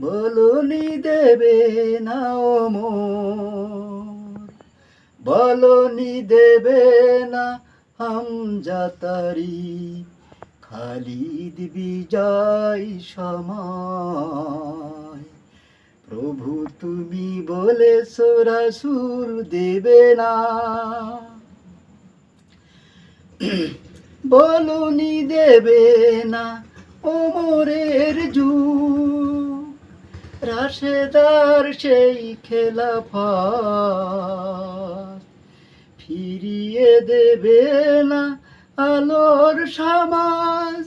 বলনি দেবে না ও মোর। বলনি দেবে না হামজাতারি খালিদ বিজয় সময়। প্রভু তুমি বলেছ, রাসুল দেবে না। বলনি দেবে না ওমরের যু রাশেদার সেই খেলা ফিরিয়ে দেবে না আলোর সমাজ,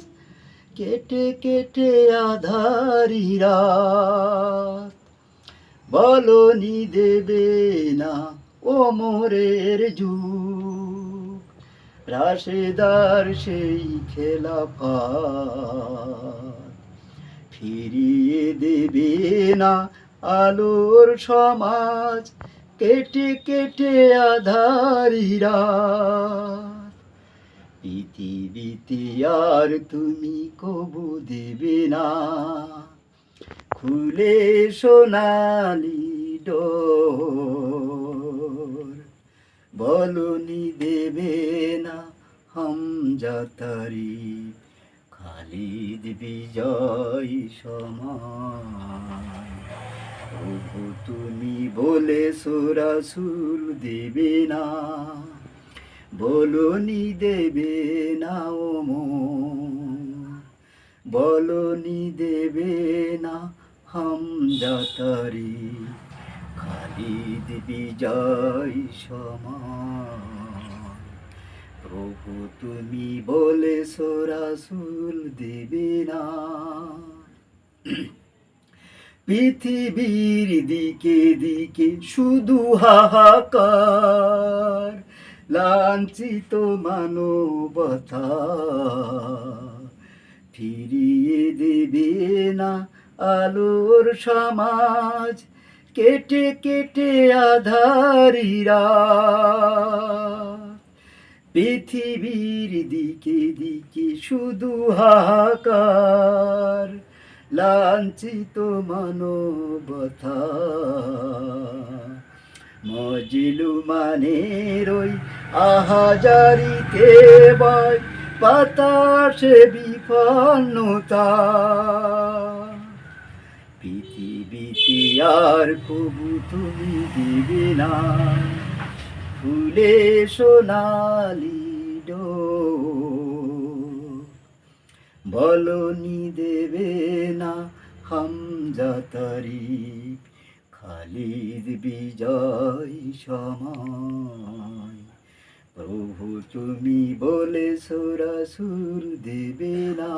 কেটে কেটে আধারি রাত। বলনি দেবে না ওমরের যুগ, রাশেদার সেই খেলা ফিরিয়ে দেবে না আলোর সমাজ। কেটে কেটে আধারিরা পৃথিবীতে আর তুমি কবু দেবে না। খুলে সোনালি ডোর। বলনি দেবে না হম হামজাতারি খালিদ বিজয় সমান প্রভু তুমি বলে সোরাসুল দেবে না, বলনি দেবে না ও বলনি দেবে না হামজাতারি খালিদ বিজয় সমান প্রভু, তুমি বলে সরাসুল দেবে না। পৃথিবীর দিকে দিকে শুধু হাহাকার, লাঞ্ছিত মানবতা ফিরিয়ে দেবে না আলোর সমাজ। কেটে কেটে আধারিরা পৃথিবীর দিকে দিকে শুধু হাহাকার, লাঞ্ছিত মানবতা মজিলু মানের ওই আহাজারিতে বয় বাতাসে বিপন্নতা পৃথিবীতে আর কবু তুমি দিবে না। ফুলে সোনালি ডো বলনি দেবে না হামজাতারি খালিদ বিজয় সময়। প্রভু তুমি বলে সোরাসুর দেবে না।